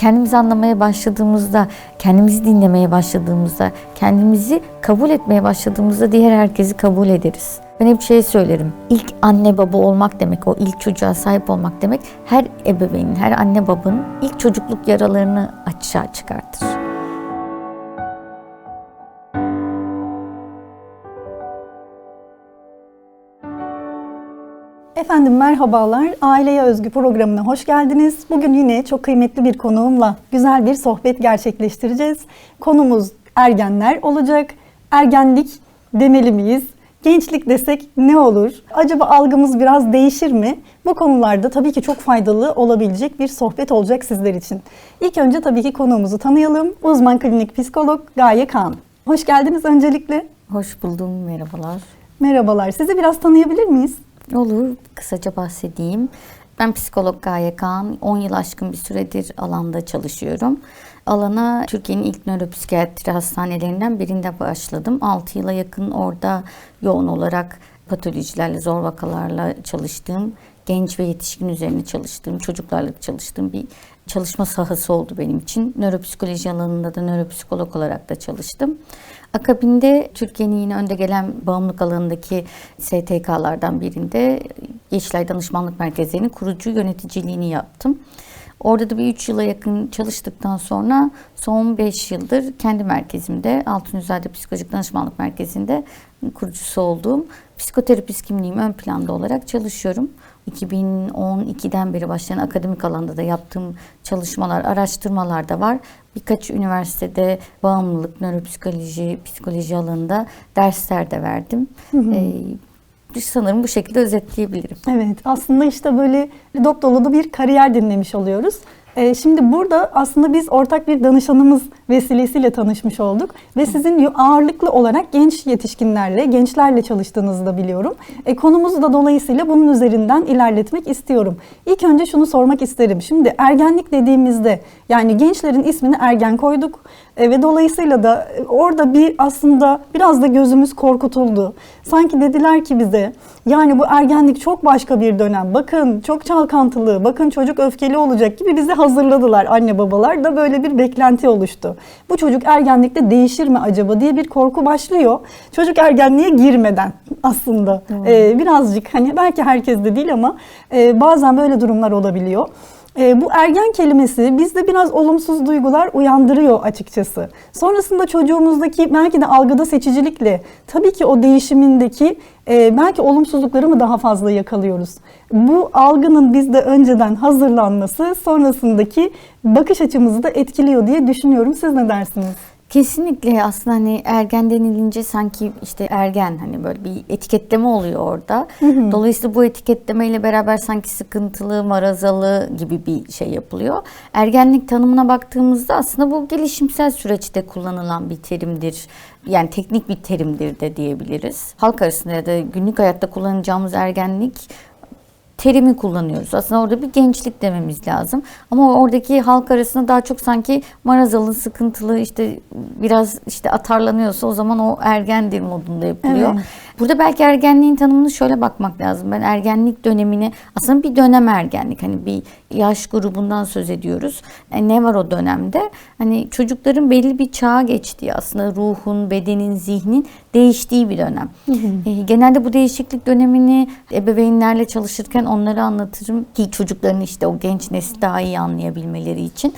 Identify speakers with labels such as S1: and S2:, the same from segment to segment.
S1: kendimizi anlamaya başladığımızda, kendimizi dinlemeye başladığımızda, kendimizi kabul etmeye başladığımızda diğer herkesi kabul ederiz. Ben hep şey söylerim. İlk anne baba olmak demek, o ilk çocuğa sahip olmak demek her ebeveynin, her anne babanın ilk çocukluk yaralarını açığa çıkartır.
S2: Efendim merhabalar. Aileye Özgü programına hoş geldiniz. Bugün yine çok kıymetli bir konuğumla güzel bir sohbet gerçekleştireceğiz. Konumuz ergenler olacak. Ergenlik demeli miyiz? Gençlik desek ne olur? Acaba algımız biraz değişir mi? Bu konularda tabii ki çok faydalı olabilecek bir sohbet olacak sizler için. İlk önce tabii ki konuğumuzu tanıyalım. Uzman klinik psikolog Gaye Kaan. Hoş geldiniz öncelikle.
S1: Hoş buldum, merhabalar.
S2: Merhabalar. Sizi biraz tanıyabilir miyiz?
S1: Olur, kısaca bahsedeyim. Ben psikolog Gaye Kaan, 10 yıl aşkın bir süredir alanda çalışıyorum. Alana Türkiye'nin ilk nöropsikiyatri hastanelerinden birinde başladım. 6 yıla yakın orada yoğun olarak patolojilerle, zor vakalarla çalıştığım, genç ve yetişkin üzerine çalıştığım, çocuklarla çalıştığım bir çalışma sahası oldu benim için. Nöropsikoloji alanında da nöropsikolog olarak da çalıştım. Akabinde Türkiye'nin yine önde gelen bağımlılık alanındaki STK'lardan birinde Yeşilay Danışmanlık Merkezlerinin kurucu yöneticiliğini yaptım. Orada da bir 3 yıla yakın çalıştıktan sonra son 5 yıldır kendi merkezimde Altunizade Psikolojik Danışmanlık Merkezi'nde kurucusu olduğum psikoterapist kimliğim ön planda olarak çalışıyorum. 2012'den beri başlayan akademik alanda da yaptığım çalışmalar, araştırmalar da var. Birkaç üniversitede bağımlılık, nöropsikoloji, psikoloji alanında dersler de verdim. Ee, sanırım bu şekilde özetleyebilirim.
S2: Evet, aslında işte böyle dop dolu bir kariyer dinlemiş oluyoruz. Ee, şimdi burada aslında biz ortak bir danışanımız vesilesiyle tanışmış olduk ve sizin ağırlıklı olarak genç yetişkinlerle, gençlerle çalıştığınızı da biliyorum. E, konumuzu da dolayısıyla bunun üzerinden ilerletmek istiyorum. İlk önce şunu sormak isterim. Şimdi ergenlik dediğimizde yani gençlerin ismini ergen koyduk e, ve dolayısıyla da e, orada bir aslında biraz da gözümüz korkutuldu. Sanki dediler ki bize yani bu ergenlik çok başka bir dönem. Bakın çok çalkantılı, bakın çocuk öfkeli olacak gibi bizi hazırladılar anne babalar da böyle bir beklenti oluştu. Bu çocuk ergenlikte değişir mi acaba diye bir korku başlıyor. Çocuk ergenliğe girmeden aslında ee, birazcık hani belki herkes de değil ama e, bazen böyle durumlar olabiliyor. E, bu ergen kelimesi bizde biraz olumsuz duygular uyandırıyor açıkçası. Sonrasında çocuğumuzdaki belki de algıda seçicilikle tabii ki o değişimindeki e, belki olumsuzlukları mı daha fazla yakalıyoruz? Bu algının bizde önceden hazırlanması sonrasındaki bakış açımızı da etkiliyor diye düşünüyorum. Siz ne dersiniz?
S1: Kesinlikle aslında hani ergen denilince sanki işte ergen hani böyle bir etiketleme oluyor orada. Dolayısıyla bu etiketlemeyle beraber sanki sıkıntılı, marazalı gibi bir şey yapılıyor. Ergenlik tanımına baktığımızda aslında bu gelişimsel süreçte kullanılan bir terimdir. Yani teknik bir terimdir de diyebiliriz. Halk arasında ya da günlük hayatta kullanacağımız ergenlik terimi kullanıyoruz. Aslında orada bir gençlik dememiz lazım. Ama oradaki halk arasında daha çok sanki marazalı, sıkıntılı işte biraz işte atarlanıyorsa o zaman o ergendir modunda yapılıyor.
S2: Evet.
S1: Burada belki ergenliğin tanımını şöyle bakmak lazım. Ben ergenlik dönemini aslında bir dönem ergenlik hani bir yaş grubundan söz ediyoruz. Yani ne var o dönemde? Hani çocukların belli bir çağa geçtiği aslında ruhun, bedenin, zihnin değiştiği bir dönem. E, genelde bu değişiklik dönemini ebeveynlerle çalışırken onlara anlatırım ki çocukların işte o genç nesli daha iyi anlayabilmeleri için.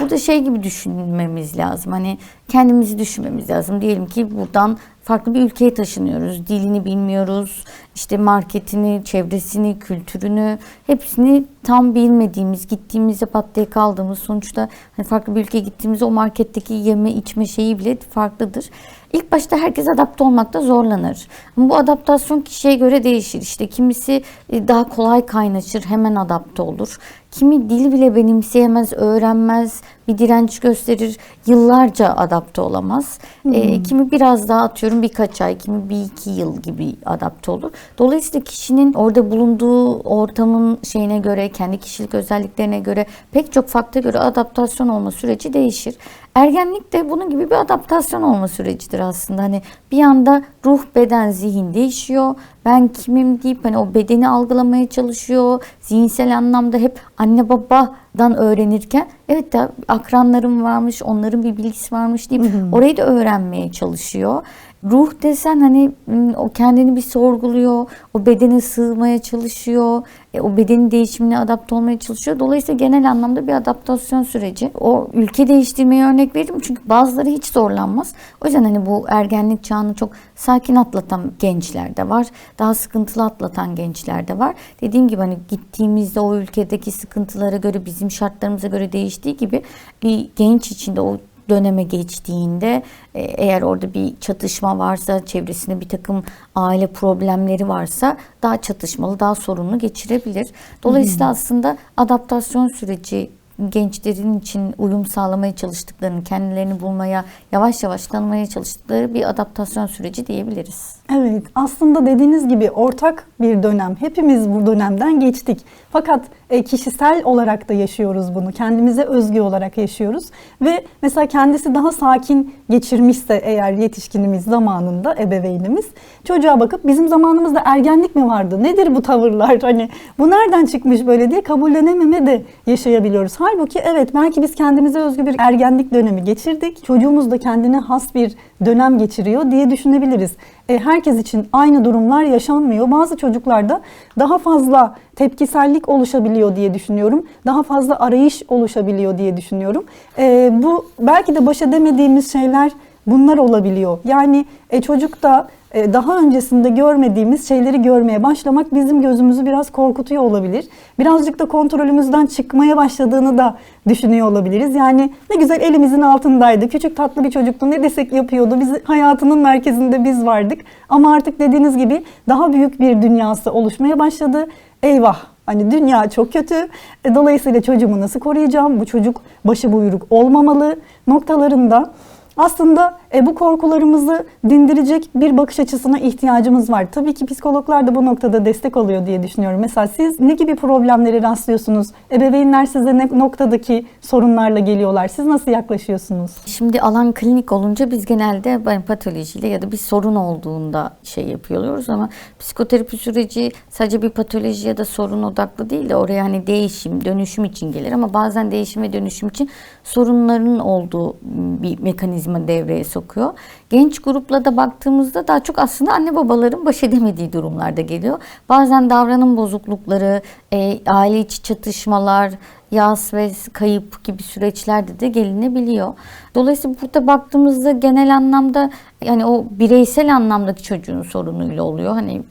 S1: Burada şey gibi düşünmemiz lazım. Hani kendimizi düşünmemiz lazım. Diyelim ki buradan farklı bir ülkeye taşınıyoruz. Dilini bilmiyoruz. işte marketini, çevresini, kültürünü hepsini tam bilmediğimiz, gittiğimizde pat diye kaldığımız sonuçta hani farklı bir ülkeye gittiğimizde o marketteki yeme içme şeyi bile farklıdır. İlk başta herkes adapte olmakta zorlanır. Bu adaptasyon kişiye göre değişir. İşte kimisi e, daha kolay kaynaşır, hemen adapte olur. Kimi dil bile benimseyemez, öğrenmez, bir direnç gösterir, yıllarca adapte olamaz. E, kimi biraz daha atıyorum birkaç ay, kimi bir iki yıl gibi adapte olur. Dolayısıyla kişinin orada bulunduğu ortamın şeyine göre, kendi kişilik özelliklerine göre pek çok faktöre göre adaptasyon olma süreci değişir. Ergenlik de bunun gibi bir adaptasyon olma sürecidir aslında. Hani bir anda ruh, beden, zihin değişiyor. Ben kimim deyip hani o bedeni algılamaya çalışıyor. Zihinsel anlamda hep anne babadan öğrenirken evet de akranlarım varmış, onların bir bilgisi varmış deyip orayı da öğrenmeye çalışıyor. Ruh desen hani o kendini bir sorguluyor, o bedene sığmaya çalışıyor, e, o bedenin değişimine adapte olmaya çalışıyor. Dolayısıyla genel anlamda bir adaptasyon süreci. O ülke değiştirmeye örnek veririm çünkü bazıları hiç zorlanmaz. O yüzden hani bu ergenlik çağını çok sakin atlatan gençler de var. Daha sıkıntılı atlatan gençler de var. Dediğim gibi hani gittiğimizde o ülkedeki sıkıntılara göre bizim şartlarımıza göre değiştiği gibi bir genç içinde o döneme geçtiğinde e, eğer orada bir çatışma varsa, çevresinde bir takım aile problemleri varsa daha çatışmalı, daha sorunlu geçirebilir. Dolayısıyla aslında adaptasyon süreci gençlerin için uyum sağlamaya çalıştıklarını, kendilerini bulmaya, yavaş yavaş tanımaya çalıştıkları bir adaptasyon süreci diyebiliriz.
S2: Evet, aslında dediğiniz gibi ortak bir dönem. Hepimiz bu dönemden geçtik. Fakat e, kişisel olarak da yaşıyoruz bunu. Kendimize özgü olarak yaşıyoruz. Ve mesela kendisi daha sakin geçirmişse eğer yetişkinimiz zamanında, ebeveynimiz, çocuğa bakıp bizim zamanımızda ergenlik mi vardı? Nedir bu tavırlar? Hani bu nereden çıkmış böyle diye kabullenememe de yaşayabiliyoruz. Halbuki evet belki biz kendimize özgü bir ergenlik dönemi geçirdik. Çocuğumuz da kendine has bir dönem geçiriyor diye düşünebiliriz. E, herkes için aynı durumlar yaşanmıyor. Bazı çocuklarda daha fazla tepkisellik oluşabiliyor diye düşünüyorum. Daha fazla arayış oluşabiliyor diye düşünüyorum. E, bu belki de baş edemediğimiz şeyler bunlar olabiliyor. Yani e, çocukta e, daha öncesinde görmediğimiz şeyleri görmeye başlamak bizim gözümüzü biraz korkutuyor olabilir. Birazcık da kontrolümüzden çıkmaya başladığını da düşünüyor olabiliriz. Yani ne güzel elimizin altındaydı. Küçük tatlı bir çocuktu. Ne desek yapıyordu. Biz hayatının merkezinde biz vardık. Ama artık dediğiniz gibi daha büyük bir dünyası oluşmaya başladı. Eyvah Hani dünya çok kötü. E, Dolayısıyla çocuğumu nasıl koruyacağım? Bu çocuk başı buyruk olmamalı noktalarında aslında e, bu korkularımızı dindirecek bir bakış açısına ihtiyacımız var. Tabii ki psikologlar da bu noktada destek oluyor diye düşünüyorum. Mesela siz ne gibi problemlere rastlıyorsunuz? Ebeveynler size ne noktadaki sorunlarla geliyorlar? Siz nasıl yaklaşıyorsunuz?
S1: Şimdi alan klinik olunca biz genelde ben patolojiyle ya da bir sorun olduğunda şey yapıyoruz ama psikoterapi süreci sadece bir patoloji ya da sorun odaklı değil de oraya hani değişim, dönüşüm için gelir ama bazen değişim ve dönüşüm için sorunların olduğu bir mekanizma devreye sokuyor. Genç grupla da baktığımızda daha çok aslında anne babaların baş edemediği durumlarda geliyor. Bazen davranım bozuklukları, e, aile içi çatışmalar, yas ve kayıp gibi süreçlerde de gelinebiliyor. Dolayısıyla burada baktığımızda genel anlamda yani o bireysel anlamdaki çocuğun sorunuyla oluyor. Hani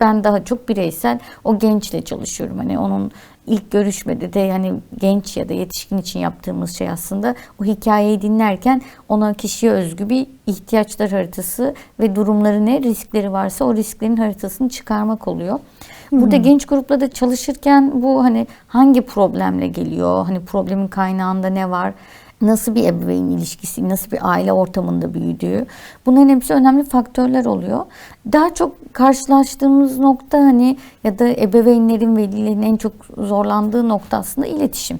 S1: ben daha çok bireysel o gençle çalışıyorum. Hani onun ilk görüşmede de yani genç ya da yetişkin için yaptığımız şey aslında o hikayeyi dinlerken ona kişiye özgü bir ihtiyaçlar haritası ve durumları ne riskleri varsa o risklerin haritasını çıkarmak oluyor. Burada genç grupla da çalışırken bu hani hangi problemle geliyor? Hani problemin kaynağında ne var? Nasıl bir ebeveyn ilişkisi, nasıl bir aile ortamında büyüdüğü. Bunların hepsi önemli faktörler oluyor. Daha çok karşılaştığımız nokta hani ya da ebeveynlerin, velilerin en çok zorlandığı nokta aslında iletişim.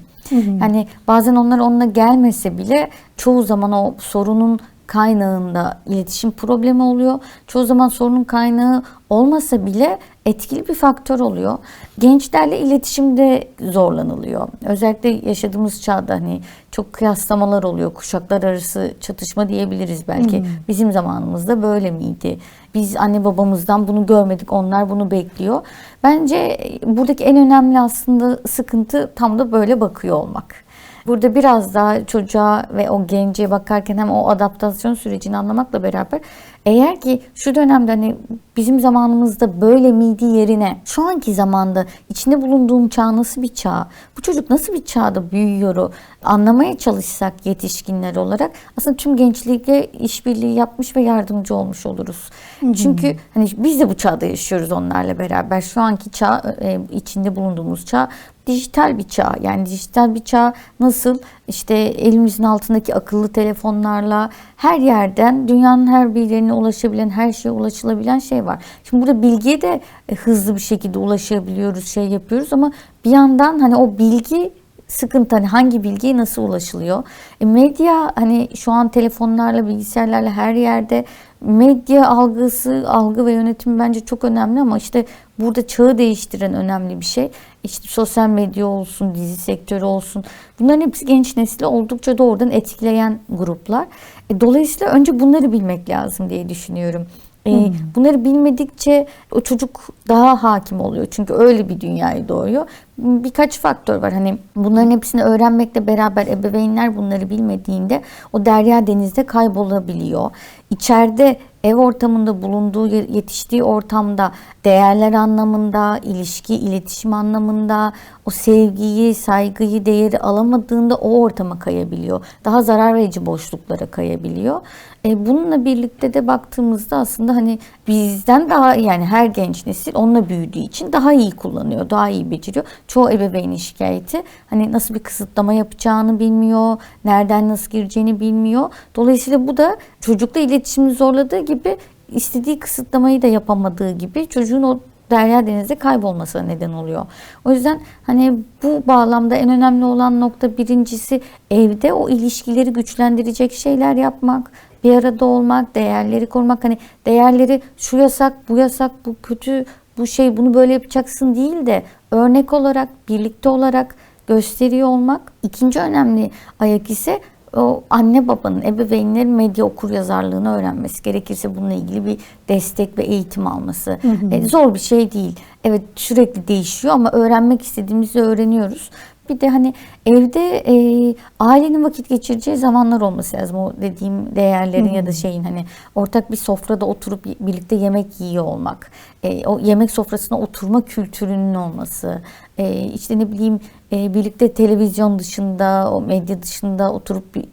S1: Yani bazen onlar onunla gelmese bile çoğu zaman o sorunun kaynağında iletişim problemi oluyor. Çoğu zaman sorunun kaynağı olmasa bile etkili bir faktör oluyor. Gençlerle iletişimde zorlanılıyor. Özellikle yaşadığımız çağda hani çok kıyaslamalar oluyor. Kuşaklar arası çatışma diyebiliriz belki. Bizim zamanımızda böyle miydi? Biz anne babamızdan bunu görmedik. Onlar bunu bekliyor. Bence buradaki en önemli aslında sıkıntı tam da böyle bakıyor olmak. Burada biraz daha çocuğa ve o gence bakarken hem o adaptasyon sürecini anlamakla beraber eğer ki şu dönemde hani bizim zamanımızda böyle miydi yerine şu anki zamanda içinde bulunduğum çağ nasıl bir çağ? Bu çocuk nasıl bir çağda büyüyor? Anlamaya çalışsak yetişkinler olarak aslında tüm gençlikle işbirliği yapmış ve yardımcı olmuş oluruz. Çünkü hani biz de bu çağda yaşıyoruz onlarla beraber. Şu anki çağ e, içinde bulunduğumuz çağ dijital bir çağ. Yani dijital bir çağ nasıl işte elimizin altındaki akıllı telefonlarla her yerden dünyanın her bir yerine ulaşabilen, her şeye ulaşılabilen şey var. Şimdi burada bilgiye de e, hızlı bir şekilde ulaşabiliyoruz, şey yapıyoruz ama bir yandan hani o bilgi sıkıntı hani hangi bilgiye nasıl ulaşılıyor? E, medya hani şu an telefonlarla, bilgisayarlarla her yerde medya algısı, algı ve yönetimi bence çok önemli ama işte burada çağı değiştiren önemli bir şey. İşte sosyal medya olsun, dizi sektörü olsun. Bunların hepsi genç nesli oldukça doğrudan etkileyen gruplar. E, dolayısıyla önce bunları bilmek lazım diye düşünüyorum. E, Bunları bilmedikçe o çocuk daha hakim oluyor. Çünkü öyle bir dünyaya doğuyor. Birkaç faktör var. Hani bunların hepsini öğrenmekle beraber ebeveynler bunları bilmediğinde o derya denizde kaybolabiliyor. İçeride ev ortamında bulunduğu, yetiştiği ortamda değerler anlamında, ilişki, iletişim anlamında o sevgiyi, saygıyı, değeri alamadığında o ortama kayabiliyor. Daha zarar verici boşluklara kayabiliyor. E, bununla birlikte de baktığımızda aslında hani bizden daha yani her genç nesil onunla büyüdüğü için daha iyi kullanıyor, daha iyi beceriyor. Çoğu ebeveynin şikayeti hani nasıl bir kısıtlama yapacağını bilmiyor, nereden nasıl gireceğini bilmiyor. Dolayısıyla bu da çocukla iletişimi zorladığı gibi istediği kısıtlamayı da yapamadığı gibi çocuğun o derya denizde kaybolmasına neden oluyor. O yüzden hani bu bağlamda en önemli olan nokta birincisi evde o ilişkileri güçlendirecek şeyler yapmak, bir arada olmak, değerleri korumak. Hani değerleri şu yasak, bu yasak, bu kötü, bu şey bunu böyle yapacaksın değil de örnek olarak, birlikte olarak gösteriyor olmak. İkinci önemli ayak ise o anne babanın, ebeveynlerin medya okur yazarlığını öğrenmesi gerekirse bununla ilgili bir destek ve eğitim alması. E, zor bir şey değil. Evet sürekli değişiyor ama öğrenmek istediğimizi öğreniyoruz. Bir de hani evde e, ailenin vakit geçireceği zamanlar olması lazım. O dediğim değerlerin ya da şeyin hani ortak bir sofrada oturup birlikte yemek yiyor olmak. E, o yemek sofrasına oturma kültürünün olması. E, işte ne bileyim e, birlikte televizyon dışında, o medya dışında oturup bir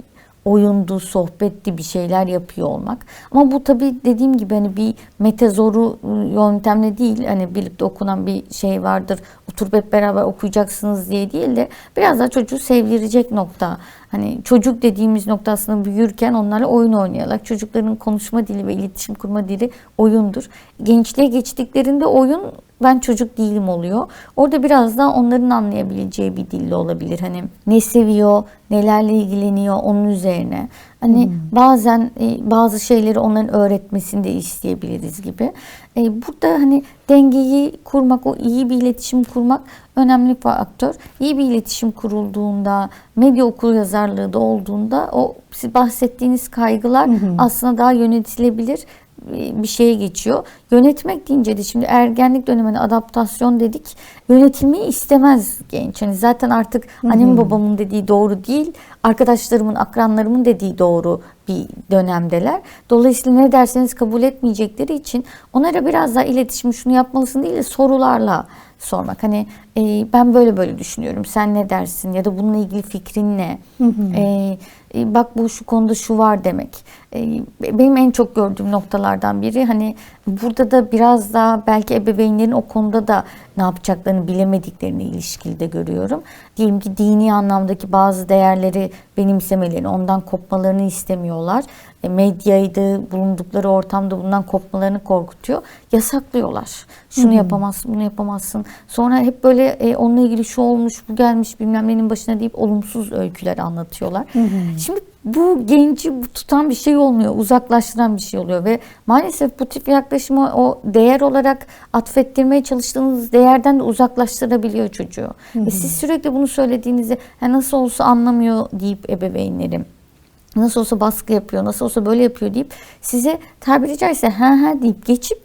S1: oyundu, sohbetti bir şeyler yapıyor olmak. Ama bu tabii dediğim gibi hani bir metezoru ıı, yöntemle değil hani birlikte okunan bir şey vardır. Oturup hep beraber okuyacaksınız diye değil de biraz daha çocuğu sevdirecek nokta. Hani çocuk dediğimiz nokta aslında büyürken onlarla oyun oynayarak çocukların konuşma dili ve iletişim kurma dili oyundur. Gençliğe geçtiklerinde oyun ben çocuk değilim oluyor. Orada biraz daha onların anlayabileceği bir dille olabilir. Hani ne seviyor, nelerle ilgileniyor onun üzerine. Hani bazen e, bazı şeyleri onların öğretmesini de isteyebiliriz gibi. E, burada hani dengeyi kurmak, o iyi bir iletişim kurmak önemli bir faktör. İyi bir iletişim kurulduğunda, medya okur yazarlığı da olduğunda o siz bahsettiğiniz kaygılar aslında daha yönetilebilir bir şeye geçiyor. Yönetmek deyince de şimdi ergenlik dönemine adaptasyon dedik. Yönetilmeyi istemez genç. Yani zaten artık annemin babamın dediği doğru değil. Arkadaşlarımın, akranlarımın dediği doğru bir dönemdeler. Dolayısıyla ne derseniz kabul etmeyecekleri için onlara biraz daha iletişim şunu yapmalısın değil de sorularla sormak. Hani e, ben böyle böyle düşünüyorum. Sen ne dersin ya da bununla ilgili fikrin ne? E, e, bak bu şu konuda şu var demek. E, benim en çok gördüğüm noktalardan biri hani burada da biraz daha belki ebeveynlerin o konuda da ne yapacaklarını bilemediklerini ilişkili de görüyorum. Diyelim ki dini anlamdaki bazı değerleri benimsemelerini, ondan kopmalarını istemiyorlar. E, medyaydı, bulundukları ortamda bundan kopmalarını korkutuyor. Yasaklıyorlar. Şunu yapamazsın, bunu yapamazsın. Sonra hep böyle e, onunla ilgili şu olmuş, bu gelmiş bilmem nenin başına deyip olumsuz öyküler anlatıyorlar. Şimdi bu genci tutan bir şey olmuyor, uzaklaştıran bir şey oluyor ve maalesef bu tip yaklaşımı o değer olarak atfettirmeye çalıştığınız değerden de uzaklaştırabiliyor çocuğu. Ve siz sürekli bunu söylediğinizde "Ha, nasıl olsa anlamıyor deyip ebeveynlerim nasıl olsa baskı yapıyor, nasıl olsa böyle yapıyor deyip size tabiri caizse ha ha deyip geçip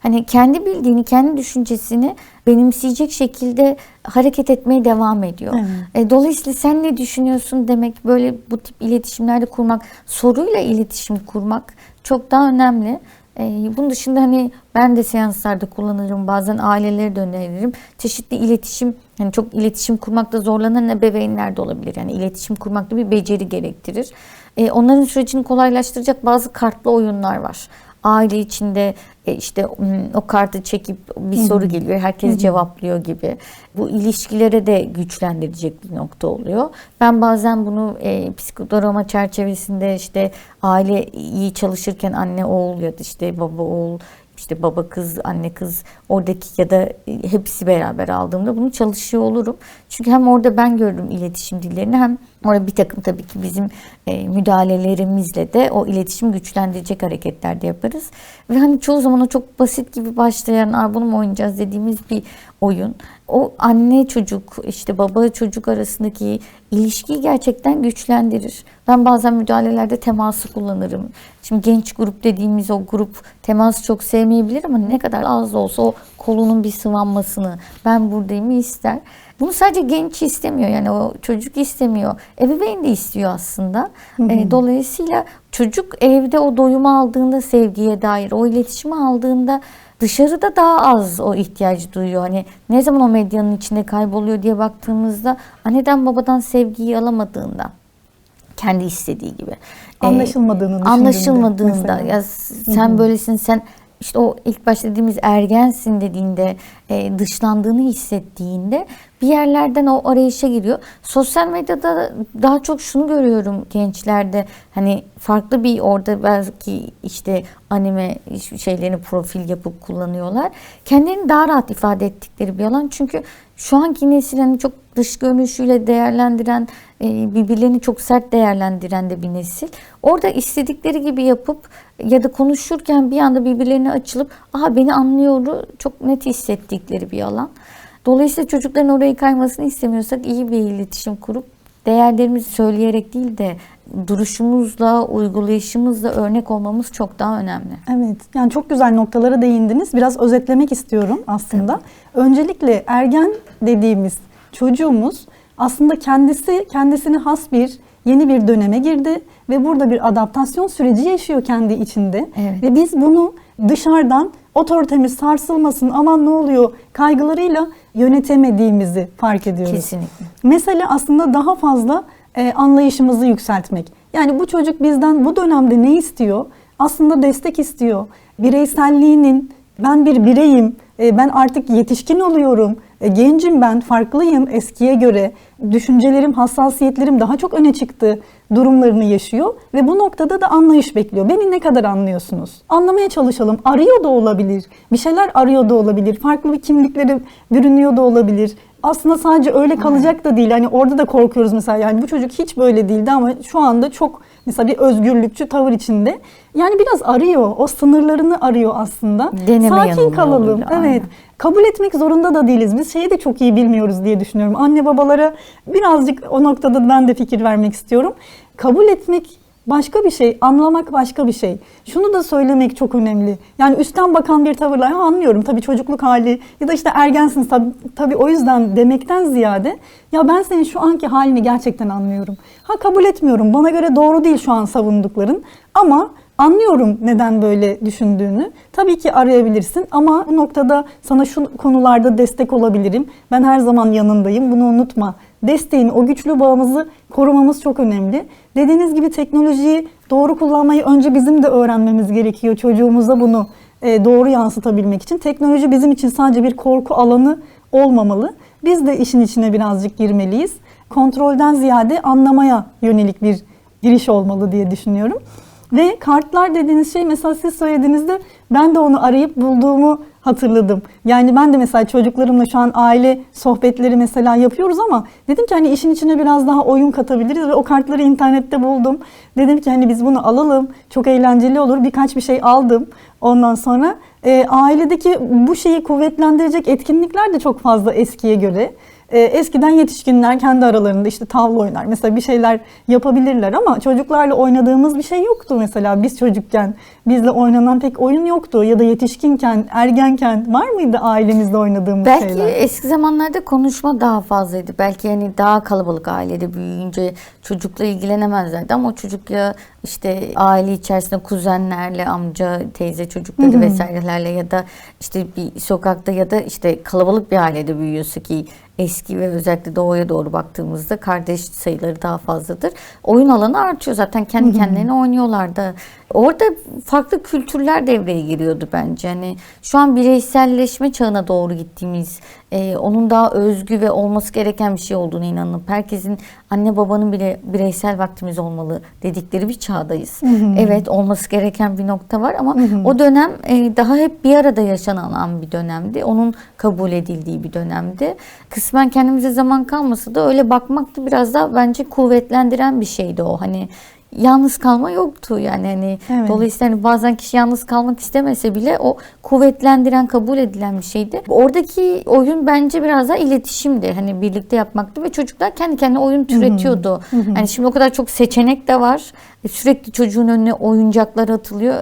S1: hani kendi bildiğini, kendi düşüncesini benimseyecek şekilde hareket etmeye devam ediyor.
S2: Evet.
S1: E, dolayısıyla sen ne düşünüyorsun demek, böyle bu tip iletişimlerde kurmak, soruyla iletişim kurmak çok daha önemli. E, bunun dışında hani ben de seanslarda kullanırım, bazen ailelere de öneririm. Çeşitli iletişim, yani çok iletişim kurmakta zorlanan ebeveynler de olabilir. Yani iletişim kurmakta bir beceri gerektirir. E, onların sürecini kolaylaştıracak bazı kartlı oyunlar var. Aile içinde işte mm, o kartı çekip bir soru geliyor. Herkes cevaplıyor gibi. Bu ilişkilere de güçlendirecek bir nokta oluyor. Ben bazen bunu e, psikodrama çerçevesinde işte aile iyi çalışırken anne oğul ya da işte baba oğul işte baba kız, anne kız oradaki ya da e, hepsi beraber aldığımda bunu çalışıyor olurum. Çünkü hem orada ben görürüm iletişim dillerini hem orada bir takım tabii ki bizim e, müdahalelerimizle de o iletişim güçlendirecek hareketler de yaparız. Ve hani çoğu zaman o çok basit gibi başlayan bunu mu oynayacağız dediğimiz bir oyun. O anne çocuk işte baba çocuk arasındaki ilişkiyi gerçekten güçlendirir. Ben bazen müdahalelerde teması kullanırım. Şimdi genç grup dediğimiz o grup teması çok sevmeyebilir ama ne kadar az da olsa o kolunun bir sıvanmasını ben buradayım ister. Bunu sadece genç istemiyor yani o çocuk istemiyor. Ebeveyn de istiyor aslında. E, dolayısıyla çocuk evde o doyumu aldığında sevgiye dair o iletişimi aldığında dışarıda daha az o ihtiyacı duyuyor. Hani ne zaman o medyanın içinde kayboluyor diye baktığımızda anneden babadan sevgiyi alamadığında kendi istediği gibi. E,
S2: Anlaşılmadığını düşündüğünde
S1: Anlaşılmadığında
S2: mesela.
S1: ya sen böylesin sen işte o ilk başta dediğimiz ergensin dediğinde e, dışlandığını hissettiğinde bir yerlerden o arayışa giriyor. Sosyal medyada daha çok şunu görüyorum gençlerde hani farklı bir orada belki işte anime şeylerini profil yapıp kullanıyorlar. Kendilerini daha rahat ifade ettikleri bir alan. Çünkü şu anki nesil hani çok dış görünüşüyle değerlendiren, e, birbirlerini çok sert değerlendiren de bir nesil. Orada istedikleri gibi yapıp ya da konuşurken bir anda birbirlerine açılıp aha beni anlıyor çok net hissettikleri bir alan. Dolayısıyla çocukların orayı kaymasını istemiyorsak iyi bir iletişim kurup değerlerimizi söyleyerek değil de duruşumuzla, uygulayışımızla örnek olmamız çok daha önemli.
S2: Evet, yani çok güzel noktalara değindiniz. Biraz özetlemek istiyorum aslında. Öncelikle ergen dediğimiz çocuğumuz aslında kendisi kendisine has bir yeni bir döneme girdi ve burada bir adaptasyon süreci yaşıyor kendi içinde.
S1: Evet.
S2: Ve biz bunu dışarıdan otoritemiz sarsılmasın aman ne oluyor kaygılarıyla yönetemediğimizi fark ediyoruz.
S1: Kesinlikle.
S2: Mesele aslında daha fazla e, anlayışımızı yükseltmek. Yani bu çocuk bizden bu dönemde ne istiyor? Aslında destek istiyor. Bireyselliğinin ben bir bireyim, e, ben artık yetişkin oluyorum, e, gencim ben, farklıyım eskiye göre, düşüncelerim, hassasiyetlerim daha çok öne çıktı durumlarını yaşıyor ve bu noktada da anlayış bekliyor. Beni ne kadar anlıyorsunuz? Anlamaya çalışalım. Arıyor da olabilir. Bir şeyler arıyor da olabilir. Farklı bir kimliklere bürünüyor da olabilir. Aslında sadece öyle kalacak da değil. Hani orada da korkuyoruz mesela. Yani bu çocuk hiç böyle değildi ama şu anda çok mesela bir özgürlükçü tavır içinde. Yani biraz arıyor. O sınırlarını arıyor aslında.
S1: Deneme
S2: Sakin kalalım.
S1: yoluyla,
S2: Evet.
S1: aynen.
S2: Kabul etmek zorunda da değiliz. Biz şeyi de çok iyi bilmiyoruz diye düşünüyorum. Anne babalara birazcık o noktada ben de fikir vermek istiyorum. Kabul etmek başka bir şey, anlamak başka bir şey. Şunu da söylemek çok önemli. Yani üstten bakan bir tavırla "Ha, anlıyorum tabii çocukluk hali ya da işte ergensiniz tabii, tabii o yüzden demekten ziyade ya ben senin şu anki halini gerçekten anlıyorum. Ha kabul etmiyorum. Bana göre doğru değil şu an savundukların ama Anlıyorum neden böyle düşündüğünü. Tabii ki arayabilirsin ama bu noktada sana şu konularda destek olabilirim. Ben her zaman yanındayım. Bunu unutma. Desteğin, o güçlü bağımızı korumamız çok önemli. Dediğiniz gibi teknolojiyi doğru kullanmayı önce bizim de öğrenmemiz gerekiyor. Çocuğumuza bunu e, doğru yansıtabilmek için. Teknoloji bizim için sadece bir korku alanı olmamalı. Biz de işin içine birazcık girmeliyiz. Kontrolden ziyade anlamaya yönelik bir giriş olmalı diye düşünüyorum. Ve kartlar dediğiniz şey mesela siz söylediğinizde ben de onu arayıp bulduğumu hatırladım. Yani ben de mesela çocuklarımla şu an aile sohbetleri mesela yapıyoruz ama dedim ki hani işin içine biraz daha oyun katabiliriz ve o kartları internette buldum. Dedim ki hani biz bunu alalım. Çok eğlenceli olur. Birkaç bir şey aldım. Ondan sonra e, ailedeki bu şeyi kuvvetlendirecek etkinlikler de çok fazla eskiye göre. Ee, eskiden yetişkinler kendi aralarında işte tavla oynar. Mesela bir şeyler yapabilirler ama çocuklarla oynadığımız bir şey yoktu mesela biz çocukken. Bizle oynanan pek oyun yoktu ya da yetişkinken, ergenken var mıydı ailemizde oynadığımız
S1: Belki
S2: şeyler?
S1: eski zamanlarda konuşma daha fazlaydı. Belki hani daha kalabalık ailede büyüyünce çocukla ilgilenemezlerdi ama çocuk ya işte aile içerisinde kuzenlerle, amca, teyze çocukları vesairelerle ya da işte bir sokakta ya da işte kalabalık bir ailede büyüyorsa ki eski ve özellikle doğuya doğru baktığımızda kardeş sayıları daha fazladır. Oyun alanı artıyor zaten kendi kendilerine oynuyorlar da. Orada farklı kültürler devreye giriyordu bence. Hani şu an bireyselleşme çağına doğru gittiğimiz, e, onun daha özgü ve olması gereken bir şey olduğunu inanıp herkesin anne babanın bile bireysel vaktimiz olmalı dedikleri bir çağdayız. Evet olması gereken bir nokta var ama o dönem e, daha hep bir arada yaşanan bir dönemdi. Onun kabul edildiği bir dönemdi. Kısmen kendimize zaman kalmasa da öyle bakmak da biraz daha bence kuvvetlendiren bir şeydi o. Hani yalnız kalma yoktu yani hani
S2: Evet.
S1: dolayısıyla hani bazen kişi yalnız kalmak istemese bile o kuvvetlendiren kabul edilen bir şeydi. Oradaki oyun bence biraz daha iletişimdi. Hani birlikte yapmaktı ve çocuklar kendi kendine oyun türetiyordu. Hani şimdi o kadar çok seçenek de var. E, Sürekli çocuğun önüne oyuncaklar atılıyor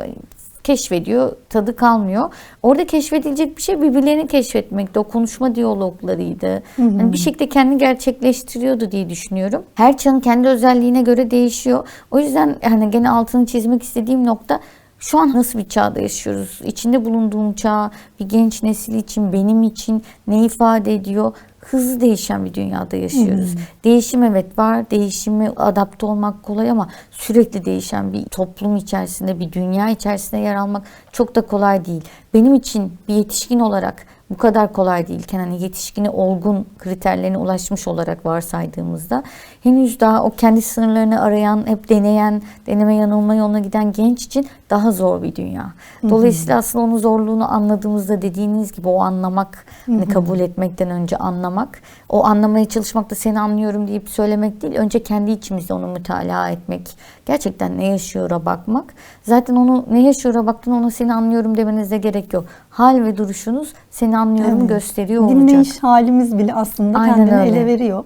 S1: keşfediyor, tadı kalmıyor. Orada keşfedilecek bir şey birbirlerini keşfetmekti. O konuşma diyaloglarıydı. Yani bir şekilde kendini gerçekleştiriyordu diye düşünüyorum. Her çağın kendi özelliğine göre değişiyor. O yüzden hani gene altını çizmek istediğim nokta şu an nasıl bir çağda yaşıyoruz? İçinde bulunduğum çağ bir genç nesil için, benim için ne ifade ediyor? Hızlı değişen bir dünyada yaşıyoruz. Değişim evet var. Değişime adapte olmak kolay ama sürekli değişen bir toplum içerisinde, bir dünya içerisinde yer almak çok da kolay değil. Benim için bir yetişkin olarak bu kadar kolay değilken hani yetişkine olgun kriterlerine ulaşmış olarak varsaydığımızda henüz daha o kendi sınırlarını arayan, hep deneyen, deneme yanılma yoluna giden genç için daha zor bir dünya. Dolayısıyla aslında onun zorluğunu anladığımızda dediğiniz gibi o anlamak, hani kabul etmekten önce anlamak, o anlamaya çalışmak da seni anlıyorum deyip söylemek değil, önce kendi içimizde onu mütalaa etmek, gerçekten ne yaşıyor'a bakmak. Zaten onu ne yaşıyor'a baktığında ona seni anlıyorum demenize gerek yok. Hal ve duruşunuz seni anlıyorum
S2: Evet.
S1: gösteriyor olacak.
S2: Dinleyiş halimiz bile aslında
S1: Aynen
S2: kendini
S1: öyle.
S2: ele veriyor.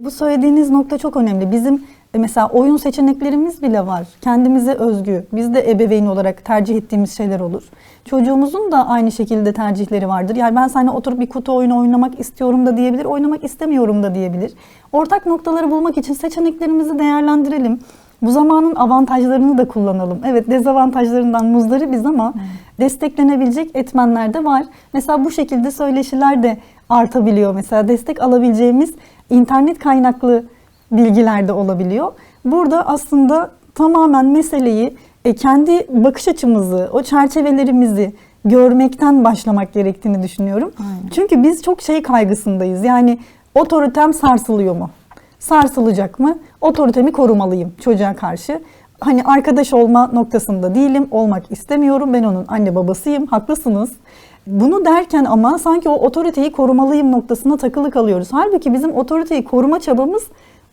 S2: Bu söylediğiniz nokta çok önemli. Bizim e, mesela oyun seçeneklerimiz bile var. Kendimize özgü. Biz de ebeveyn olarak tercih ettiğimiz şeyler olur. Çocuğumuzun da aynı şekilde tercihleri vardır. Yani ben seninle oturup bir kutu oyunu oynamak istiyorum da diyebilir, oynamak istemiyorum da diyebilir. Ortak noktaları bulmak için seçeneklerimizi değerlendirelim. Bu zamanın avantajlarını da kullanalım. Evet dezavantajlarından muzdaribiz ama desteklenebilecek etmenler de var. Mesela bu şekilde söyleşiler de artabiliyor. Mesela destek alabileceğimiz internet kaynaklı bilgiler de olabiliyor. Burada aslında tamamen meseleyi e, kendi bakış açımızı, o çerçevelerimizi görmekten başlamak gerektiğini düşünüyorum. Çünkü biz çok şey kaygısındayız. Yani otoritem sarsılıyor mu? Sarsılacak mı? Otoritemi korumalıyım çocuğa karşı. Hani arkadaş olma noktasında değilim, olmak istemiyorum. Ben onun anne babasıyım, haklısınız. Bunu derken ama sanki o otoriteyi korumalıyım noktasına takılı kalıyoruz. Halbuki bizim otoriteyi koruma çabamız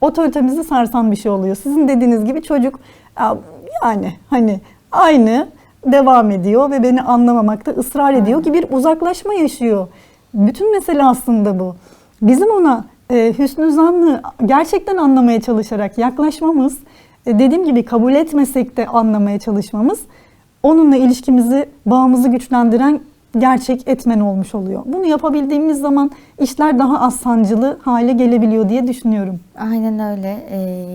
S2: otoritemizi sarsan bir şey oluyor. Sizin dediğiniz gibi çocuk "Ya, yani hani aynı devam ediyor ve beni anlamamakta ısrar ediyor ki bir uzaklaşma yaşıyor. Bütün mesele aslında bu. Bizim ona e, hüsnü zannı gerçekten anlamaya çalışarak yaklaşmamız, e, dediğim gibi kabul etmesek de anlamaya çalışmamız onunla ilişkimizi, bağımızı güçlendiren gerçek etmen olmuş oluyor. Bunu yapabildiğimiz zaman işler daha az sancılı hale gelebiliyor diye düşünüyorum.
S1: Aynen öyle. Ee,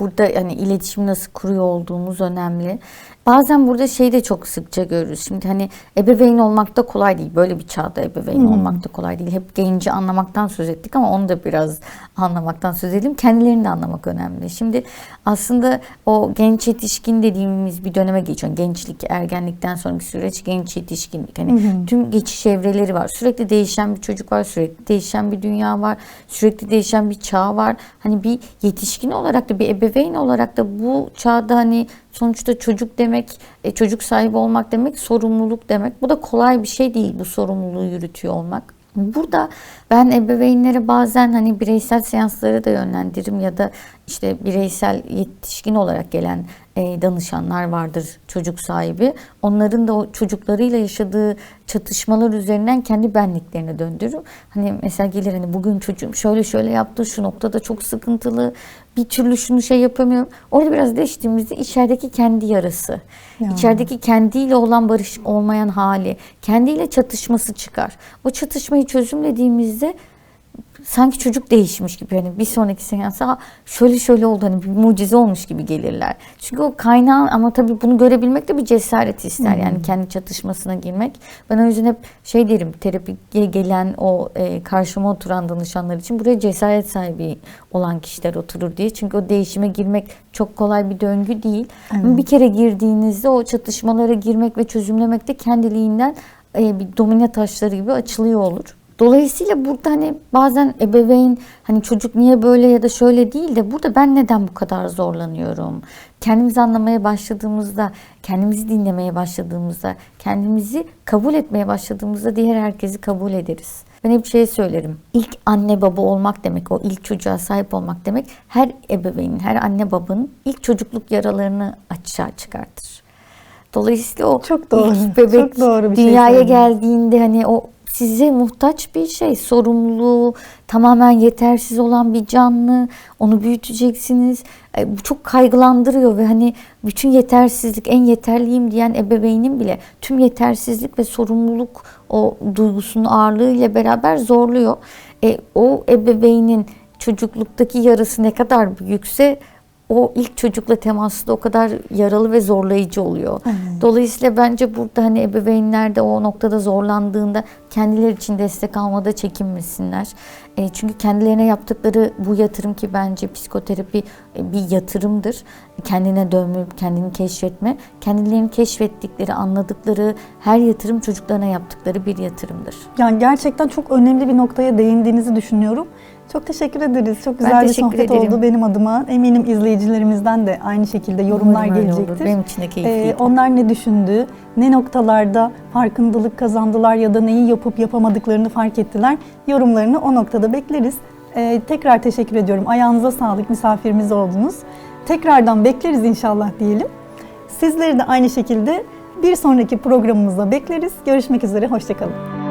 S1: burada hani iletişim nasıl kuruyor olduğumuz önemli. Bazen burada şey de çok sıkça görürüz. Şimdi hani ebeveyn olmak da kolay değil. Böyle bir çağda ebeveyn olmak da kolay değil. Hep genci anlamaktan söz ettik ama onu da biraz anlamaktan söz edelim. Kendilerini de anlamak önemli. Şimdi aslında o genç yetişkin dediğimiz bir döneme geçiyor. Gençlik, ergenlikten sonraki süreç genç yetişkinlik. Hani tüm geçiş evreleri var. Sürekli değişen bir çocuk var. Sürekli değişen bir dünya var. Sürekli değişen bir çağ var. Hani bir yetişkin olarak da bir ebeveyn olarak da bu çağda hani sonuçta çocuk demek, e, çocuk sahibi olmak demek sorumluluk demek. Bu da kolay bir şey değil bu sorumluluğu yürütüyor olmak. Burada ben ebeveynlere bazen hani bireysel seansları da yönlendiririm ya da işte bireysel yetişkin olarak gelen e, danışanlar vardır çocuk sahibi. Onların da o çocuklarıyla yaşadığı çatışmalar üzerinden kendi benliklerine döndürürüm. Hani mesela gelir hani bugün çocuğum şöyle şöyle yaptı, şu noktada çok sıkıntılı, bir türlü şunu şey yapamıyorum. Orada biraz değiştiğimizde içerideki kendi yarası,
S2: Ya.
S1: içerideki kendiyle olan barış olmayan hali, kendiyle çatışması çıkar. O çatışmayı çözümlediğimizde sanki çocuk değişmiş gibi hani bir sonraki seansa şöyle şöyle oldu hani bir mucize olmuş gibi gelirler. Çünkü o kaynağı ama tabii bunu görebilmek de bir cesaret ister yani kendi çatışmasına girmek. Ben o yüzden hep şey derim terapiye gelen o e, karşıma oturan danışanlar için buraya cesaret sahibi olan kişiler oturur diye. Çünkü o değişime girmek çok kolay bir döngü değil. Ama Bir kere girdiğinizde o çatışmalara girmek ve çözümlemek de kendiliğinden e, bir domine taşları gibi açılıyor olur. Dolayısıyla burada hani bazen ebeveyn hani çocuk niye böyle ya da şöyle değil de burada ben neden bu kadar zorlanıyorum? Kendimizi anlamaya başladığımızda, kendimizi dinlemeye başladığımızda, kendimizi kabul etmeye başladığımızda diğer herkesi kabul ederiz. Ben hep şey söylerim. İlk anne baba olmak demek, o ilk çocuğa sahip olmak demek her ebeveynin, her anne babanın ilk çocukluk yaralarını açığa çıkartır. Dolayısıyla o
S2: Çok doğru,
S1: ilk bebek
S2: çok doğru bir şey
S1: dünyaya
S2: söyledin.
S1: geldiğinde hani o size muhtaç bir şey, sorumluluğu, tamamen yetersiz olan bir canlı, onu büyüteceksiniz. E, Bu çok kaygılandırıyor ve hani bütün yetersizlik, en yeterliyim diyen ebeveynin bile tüm yetersizlik ve sorumluluk o duygusunun ağırlığıyla beraber zorluyor. E, o ebeveynin çocukluktaki yarası ne kadar büyükse o ilk çocukla teması da o kadar yaralı ve zorlayıcı oluyor. Dolayısıyla bence burada hani ebeveynler de o noktada zorlandığında kendileri için destek almada çekinmesinler. E, çünkü kendilerine yaptıkları bu yatırım ki bence psikoterapi e, bir yatırımdır. Kendine dönme, kendini keşfetme. Kendilerini keşfettikleri, anladıkları her yatırım çocuklarına yaptıkları bir yatırımdır.
S2: Yani gerçekten çok önemli bir noktaya değindiğinizi düşünüyorum. Çok teşekkür ederiz. Çok güzel bir sohbet
S1: ederim.
S2: oldu benim adıma. Eminim izleyicilerimizden de aynı şekilde yorumlar
S1: Umarım
S2: gelecektir.
S1: Benim için de keyifliydi.
S2: Ee, onlar ne düşündü, ne noktalarda farkındalık kazandılar ya da neyi yapıp yapamadıklarını fark ettiler. Yorumlarını o noktada bekleriz. Ee, tekrar teşekkür ediyorum. Ayağınıza sağlık, misafirimiz oldunuz. Tekrardan bekleriz inşallah diyelim. Sizleri de aynı şekilde bir sonraki programımızda bekleriz. Görüşmek üzere, hoşçakalın.